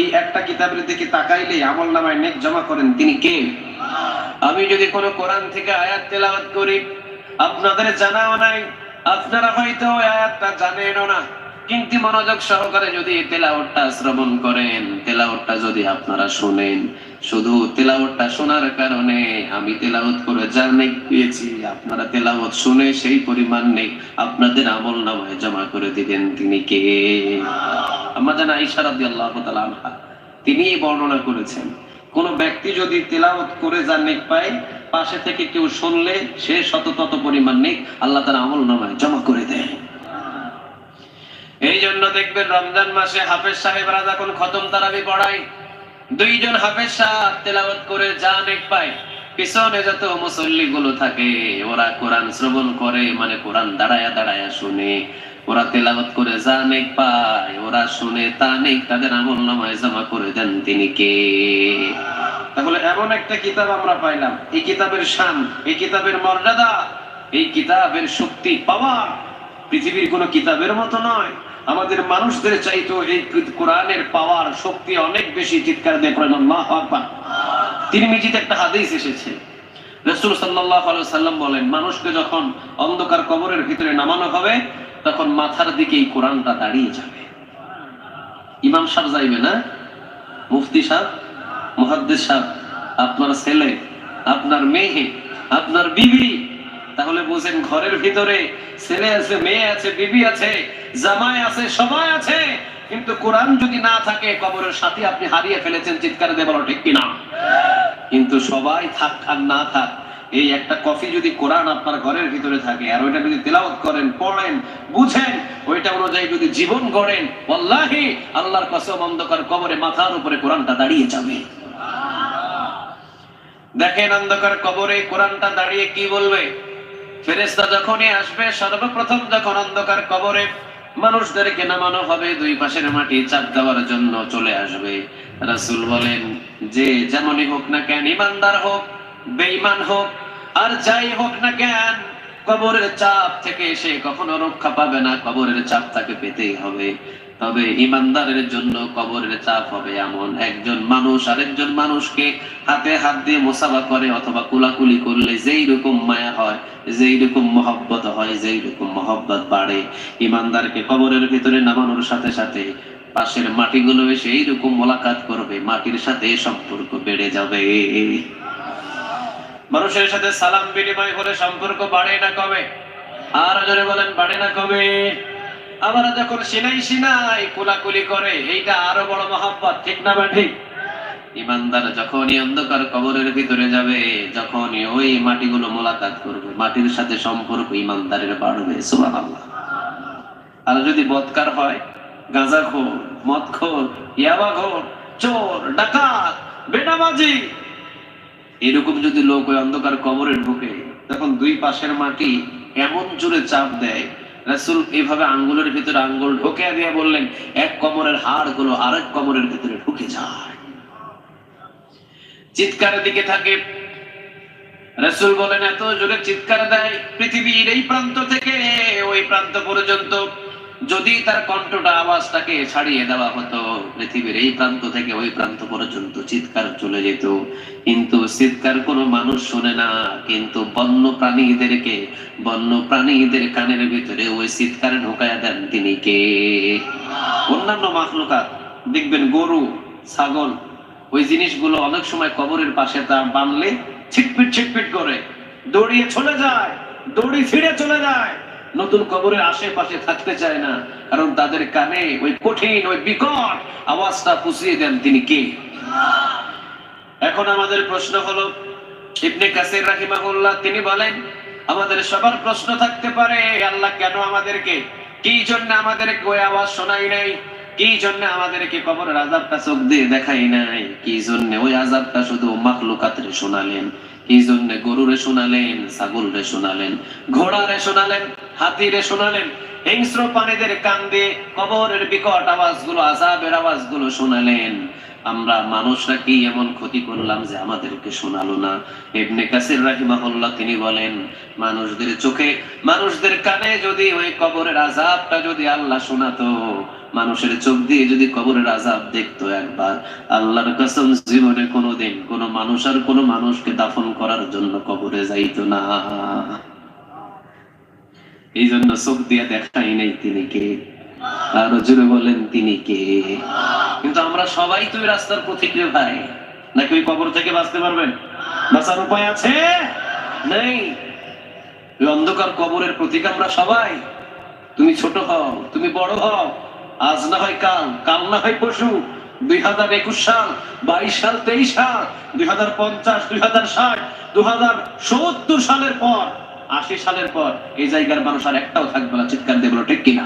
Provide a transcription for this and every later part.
এই একটা কিতাবের দিকে তাকাইলে আমল নামায় নেক জমা করেন তিনি কে? আমি যদি কোনো কোরআন থেকে আয়াত তেলাওয়াত করি, আপনাদের জানাও নাই, আপনারা হয়তো আয়াতটা জানেনও না। কিন্তু মনোযোগ সহকারে যদি তেলাওয়াতটা শ্রবণ করেন, তেলাওয়াতটা যদি আপনারা শুনেন, শুধু তেলাওয়াতটা শোনার কারণে আমি তেলাওয়াত করে যা নেক পেয়েছি, আপনারা তেলাওয়াত শুনে সেই পরিমাণ নেই আপনাদের আমল নামায় জমা করে দিবেন। তিনি কে? আমরা জানা ঈশা রাদিয়াল্লাহু তাআলা আনহা। তিনি বর্ণনা করেছেন, কোন ব্যক্তি যদি তেলাওয়াত করে যা নেক পায়, পাশে থেকে কেউ শুনলে সে শত তত পরিমাণ নেক আল্লাহ তার আমল নামায় জমা করে দেয়। এই জন্য দেখবেন রমজান মাসে হাফেজ সাহেবরা যখন খতম তারাবি পড়ায়। দুইজন হাফেজ সাহেব তেলাওয়াত করে যা নেক পায়। পিছনে যত মুসল্লি গুলো থাকে, ওরা কোরআন শ্রবণ করে মানে কোরআন দাঁড়ায়া দাঁড়ায়া শুনে। ওরা তেলাওয়াত করে যা নেক পায়, ওরা শুনে তা নেক, তাদের আমল নামায় জমা করে দেন তিনি কে? তাহলে এমন একটা কিতাব আমরা পাইলাম। এই কিতাবের শান, এই কিতাবের মর্যাদা, এই কিতাবের শক্তি পাওয়া পৃথিবীর কোন কিতাবের মতো নয়। আমাদের মানুষদের চাইতো এই কোরআনের পাওয়ার শক্তি অনেক বেশি চিৎকার দিয়ে পড়েন, আল্লাহু আকবার। তিরমিজিতে একটা হাদিস এসেছে। রাসূল আলাইহি সাল্লাম বলেন, মানুষকে যখন অন্ধকার কবরের ভিতরে নামানো হবে, তখন মাথার দিকে এই কোরআনটা দাঁড়িয়ে যাবে। ইমাম সাহেব যাইবে না? মুফতি সাহেব, মুহাদ্দিস সাহেব, আপনার ছেলে, আপনার মেয়ে, আপনার বিবি, তাহলে বুঝেন ঘরের ভিতরে ছেলে আছে, মেয়ে আছে, বিবি আছে। জামাই আছে, সবাই আছে। কিন্তু কোরআন যদি না থাকে, কবরের সাথে আপনি হারিয়ে ফেলেছেন, চিৎকার দিয়ে বলো ঠিক কিনা? কিন্তু সবাই থাক আর না থাক, এই একটা কফি যদি কোরআন আপনার ঘরের ভিতরে থাকে, আর ওইটা যদি তেলাওয়াত করেন, পড়েন, বুঝেন, ওইটা অনুযায়ী যদি জীবন গড়েন, ওয়াল্লাহি, আল্লাহর কসম অন্ধকার কবরে মাথার উপরে কোরআনটা দাঁড়িয়ে যাবে। দেখেন অন্ধকার কবরে কোরআনটা দাঁড়িয়ে কি বলবে? ফেরেশতা যখনই আসবে, সর্বপ্রথম যখন অন্ধকার কবরে মানুষদেরকে নামানো হবে, দুই পাশের মাটি চাপ দেওয়ার জন্য চলে আসবে। রাসুল বলেন, যে যেমনই হোক না কেন, ইমানদার হোক, বেঈমান হোক, আর যাই হোক না কেন, কবরের চাপ থেকে সে কখনো রক্ষা পাবে না, কবরের চাপ তাকে পেতেই হবে। তবে ইমানদারের জন্য কবরের চাপ হবে এমন একজন মানুষ, আরেকজন মানুষকে হাতে হাত দিয়ে মোসাফা করে অথবা কুলাকুলি করলে যেই রকম মায়া হয়, যেই রকম মহব্বত হয়, যেই রকম মহব্বত বাড়ে। ইমানদারকে কবরের ভিতরে নামানোর সাথে সাথে পাশের মাটিগুলো এসে এইরকম মোলাকাত করবে, মাটির সাথে সম্পর্ক বেড়ে যাবে। মানুষের সাথে সালাম বিনিময় করে সম্পর্ক বাড়ে না কমে আর বলেন, বাড়ে না কমে আবার যখন সিনাই সিনাই কুলাকুলি করে, এইটা আরও বড় মহাব্বত, ঠিক না ঠিক ইমানদার যখনই অন্ধকার কবরের ভিতরে যাবে, যখনই ওই মাটিগুলো মোলাকাত করবে, মাটির সাথে সম্পর্ক ইমানদারের বাড়বে, সুবহানাল্লাহ। আর যদি বদকার হয় গাঁজাখোর মদখোর ইয়াবাখোর চোর, ডাকাত বেটাবাজি এরকম যদি লোক ওই অন্ধকার কবরে ঢুকে, তখন দুই পাশের মাটি এমন জোরে চাপ দেয় রাসূল এভাবে আঙ্গুলের ভিতরে আঙ্গুল ঢোকে দিয়ে বললেন, এক কমরের হাড়গুলো আরেক কমরের ভিতরে ঢুকে যায়। চিৎকারের দিকে থাকে। রাসুল বলেন, এত জোরে চিৎকার দেয় পৃথিবীর এই প্রান্ত থেকে, ওই প্রান্ত পর্যন্ত। যদি তার কণ্ঠটা, আওয়াজটাকে ছাড়িয়ে দেওয়া হতো, পৃথিবীর এই প্রান্ত থেকে ওই প্রান্ত পর্যন্ত চিৎকার চলে যেত। কিন্তু চিৎকার কোনো মানুষ শোনে না, কিন্তু বন্য প্রাণীদেরকে, বন্য প্রাণীদের কানের ভিতরে ওই চিৎকার ঢোকায়া দেন তিনি কে? অন্যান্য মাখলুকাত, দেখবেন গরু, ছাগল, ওই জিনিসগুলো অনেক সময় কবরের পাশে তা বানলে ছিটপিট ছিটপিট করে, দৌড়িয়ে চলে যায়, দৌড়ি ছিঁড়ে চলে যায়। নতুন কবরের আশেপাশে থাকতে চায় না, কারণ তাদের কানে ওই কঠিন, ওই বিকট আওয়াজটা পুষিয়ে দেন তিনি কে? এখন আমাদের প্রশ্ন হলো, ইবনে কাসির রাহিমাহুল্লাহ, তিনি বলেন, আমাদের সবার প্রশ্ন থাকতে পারে, আল্লাহ কেন আমাদেরকে কি জন্য আমাদেরকে ওই আওয়াজ শোনাই নাই? কি জন্য আমাদেরকে কবরের আজাবটা চোখ দিয়ে দেখাই নাই? কি জন্য ওই আজাবটা শুধু মাখলুকাতরে শোনালেন? জন্য গরুরে শোনালেন, ছাগলরে শোনালেন, ঘোড়ারে শোনালেন, হাতিরে শোনালেন, হিংস্র প্রাণীদের কান দিয়ে কবরের বিকট আওয়াজগুলো আজাবের আওয়াজগুলো শোনালেন। আমরা মানুষরা কি এমন ক্ষতি করলাম যে আমাদেরকে শোনালো না? ইবনে কাসির রাহিমাহুল্লাহ তিনি বলেন, মানুষদের চোখে, মানুষদের কানে যদি ওই কবরের আজাবটা যদি আল্লাহ শোনাতো মানুষের চোখ দিয়ে যদি কবরের আজাব দেখতো একবার, আল্লাহর কসম জীবনে কোনোদিন কোনো মানুষ আর কোনো মানুষকে দাফন করার জন্য কবরে যাইতো না। এই জন্য চোখ দিয়ে দেখাই নাই তিনি কে, আরও জোরে বলেন তিনি কে। কিন্তু আমরা সবাই তো রাস্তার পথিক রে ভাই। নাকি ওই কবর থেকে বাঁচতে পারবেন? বাঁচার উপায় আছে? নেই। অন্ধকার কবরের প্রতীক আমরা সবাই। তুমি ছোট হও, তুমি বড় হও আজ না হয় কাল কাল না হয় পশু দুই হাজার একুশ সাল, বাইশ সাল, তেইশ সাল, দুই হাজার পঞ্চাশ, দুই হাজার ষাট দু হাজার সত্তর সালের পর, আশি সালের পর এই জায়গার মানুষ আর একটাও থাকবে না, চিৎকার দিয়ে বলো, ঠিক কিনা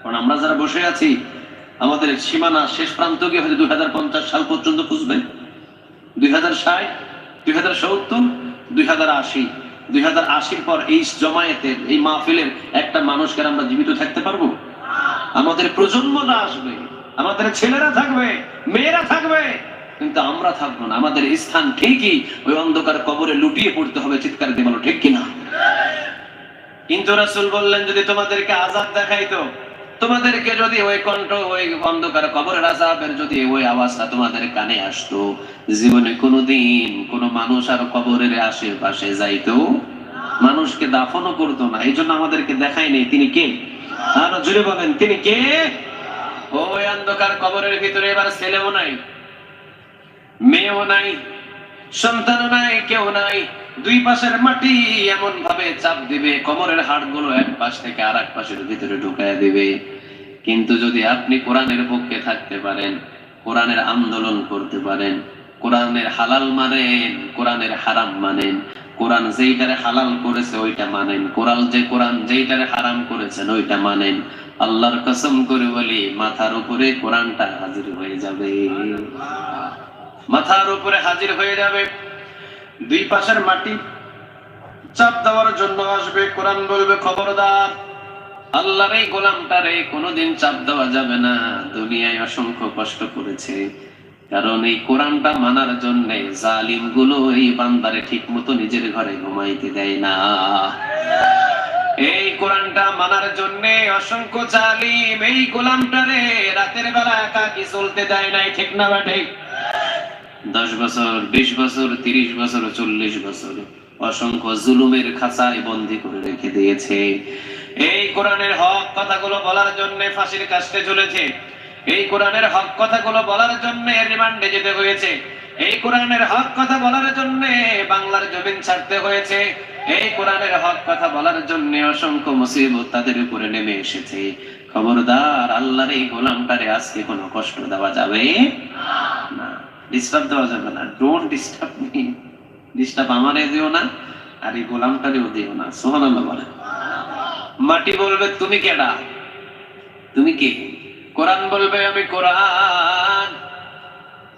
কারণ আমরা যারা বসে আছি, আমাদের সীমানা শেষ প্রান্ত গিয়ে হয়তো দুই হাজার পঞ্চাশ সাল পর্যন্ত খুঁজবে। দুই হাজার ষাট, দুই হাজার সত্তর, দুই হাজার আশি, দুই হাজার আশির পর এই জমায়েতের, এই মাহফিলের একটা মানুষকে আমরা জীবিত থাকতে পারব? আমাদের প্রজন্মরা আসবে, আমাদের ছেলেরা থাকবে, মেয়েরা থাকবে, কিন্তু আমরা থাকব না। আমাদের স্থান ঠিকই ওই অন্ধকার কবরে লুটিয়ে পড়তে হবে, চিৎকার দিয়ে ঠিক কিনা? কিন্তু রাসূল বললেন, যদি তোমাদেরকে আজাব দেখাইতো, তোমাদেরকে যদি ওই কণ্ঠ, ওই অন্ধকার কবরের আজাবের যদি ওই আওয়াজটা তোমাদের কানে আসতো, জীবনে কোনোদিন কোনো মানুষ আর কবরের আশেপাশে যাইতো, মানুষকে দাফনও করতো না। এই জন্য আমাদেরকে দেখায়নি তিনি কে? আরও জুড়ে বলেন তিনি কে? ওই অন্ধকার কবরের ভিতরে এবার ছেলেও নাই, মেয়েও নাই, সন্তানও নাই, কেউ নাই, দুই পাশের মাটি এমন ভাবে চাপ দিবে কোমরের হাড়গুলো এক পাশ থেকে আর এক পাশের ভিতরে ঢুকায় দিবে। কিন্তু যদি আপনি কোরআনের পক্ষে থাকতে পারেন, কোরআনের আন্দোলন করতে পারেন, কোরআনের হালাল মানেন, কোরআনের হারাম মানেন কোরআন যেইটারে হালাল করেছে, ওইটা মানেন। কোরআন যে কোরআন যেইটারে হারাম করেছেন, ওইটা মানেন। আল্লাহর কসম করে বলি, মাথার উপরে কোরআনটা হাজির হয়ে যাবে। মাথার উপরে হাজির হয়ে যাবে। দুই পাশের মাটি চাপ দেওয়ার জন্য আসবে। কোরআন বলবে, খবরদার, আল্লাহর এই গোলামটারে কোনোদিন চাপ দেওয়া যাবে না। দুনিয়ায় অসংখ্য কষ্ট করেছে। কারণ এই কোরআনটা মানার জন্য জালিমগুলো এই বান্দারে ঠিক মতো নিজের ঘরে ঘুমাইতে দেয় না। এই কোরআনটা মানার জন্য অসংখ্য জালিম এই গোলামটারে রাতের বেলা একাকি চলতে দেয় নাই, ঠিক না বা ঠিক দশ বছর, বিশ বছর, তিরিশ বছর, চল্লিশ বছর অসংখ্য জুলুমের খাঁচায় বন্দি করে রেখে দিয়েছে। এই কোরআনের হক কথাগুলো বলার জন্য ফাঁসির কাস্টে চলেছে। এই কোরআনের হক কথাগুলো বলার জন্য রিমান্ডে যেতে হয়েছে। এই কোরআনের হক কথা বলার জন্য বাংলার জমিন ছাড়তে হয়েছে। এই কোরআনের হক কথা বলার জন্য অসংখ্য মুসিবত তাদের উপরে নেমে এসেছে। খবরদার, আল্লাহর এই গোলামটারে আজকে কোনো কষ্ট দেওয়া যাবে না। ডিস্টার্ব দেওয়া যাবে না। ডোন্ট ডিস্টার্ব মি ডিস্টার্ব আমারে দিও না, আর এই গোলামটারেও দিও না। সোহান আল্লাহ বলে মাটি বলবে, তুমি কেডা? তুমি কে? কোরআন বলবে আমি কোরআন।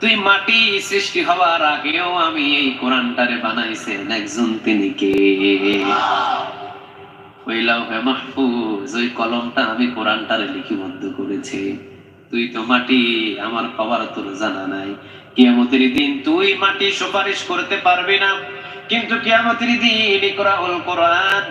তুই মাটি সৃষ্টি হওয়ার আগেও আমি এই কোরআনটারে বানাইছেন একজন তিনি কে? লাউহে মাহফুজ, ওই কলমটা আমি কোরআনটারে লিপিবদ্ধ করেছি। তুই তো মাটি, আমার খবর তোর জানা নাই। কিয়ামতের দিন তুই মাটি সুপারিশ করতে পারবি না। কিন্তু কিয়ামতের দিন কোরআন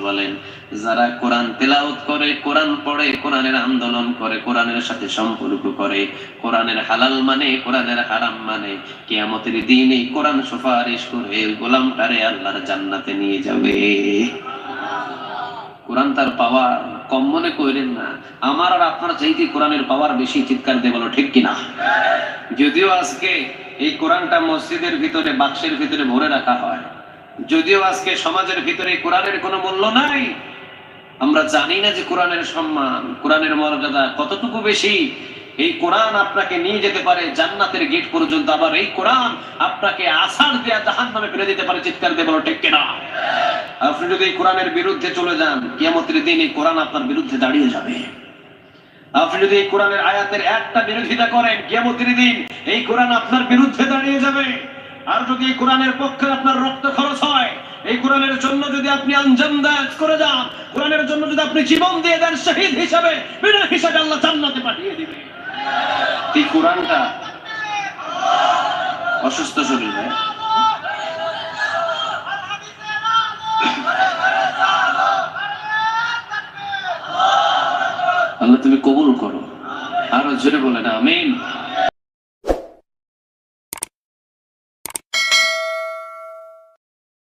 বলেন, যারা কোরআন তেলাওত করে, কোরআন পড়ে, কোরআনের আন্দোলন করে, কোরআনের সাথে সম্পর্ক করে, কোরআনের হালাল মানে কোরআনের হারাম মানে কেয়ামতের দিন এই কোরআন সুপারিশ করে গোলামটারে আল্লাহর জান্নাতে নিয়ে যাবে। কোরআন তার পাওয়ার। কম মনে করেন না। আমার আর আপনার চাইতে কোরআনের পাওয়ার বেশি চিৎকার দিয়ে বলো, ঠিক কিনা? যদিও আজকে এই কোরআনটা মসজিদের ভিতরে, বাক্সের ভিতরে ভরে রাখা হয়। যদিও আজকে সমাজের ভিতরে কোরআনের কোনো মূল্য নাই, আমরা জানি না যে কোরআনের সম্মান, কোরআনের মর্যাদা কতটুকু বেশি। এই কোরআন আপনাকে নিয়ে যেতে পারে জান্নাতের গেট পর্যন্ত, আবার এই কোরআন আপনাকে আসার দেয়া জাহান নামে ফেলে দিতে পারে, চিৎকার দিয়ে বলো, ঠিক কিনা? আপনি যদি এই কোরআনের বিরুদ্ধে চলে যান, কিয়ামতের দিন এই কোরআন আপনার বিরুদ্ধে দাঁড়িয়ে যাবে। আপনি যদি এই কোরআনের আয়াতের একটা বিরোধিতা করেন, কিয়ামতের দিন এই কোরআন আপনার বিরুদ্ধে দাঁড়িয়ে যাবে। আর যদি এই কোরআনের পক্ষে আপনার রক্ত খরচ হয়, এই কোরআনের জন্য যদি আপনি আঞ্জাম দায়াত করে যান, কোরআনের জন্য যদি আপনি জীবন দিয়ে দেন শহীদ হিসাবে, বিনা হিসাবে আল্লাহ জান্নাতে পাঠিয়ে দিবে। এই কোরআনটা? অসুস্থ শরীর? জোরে বলেন আমিন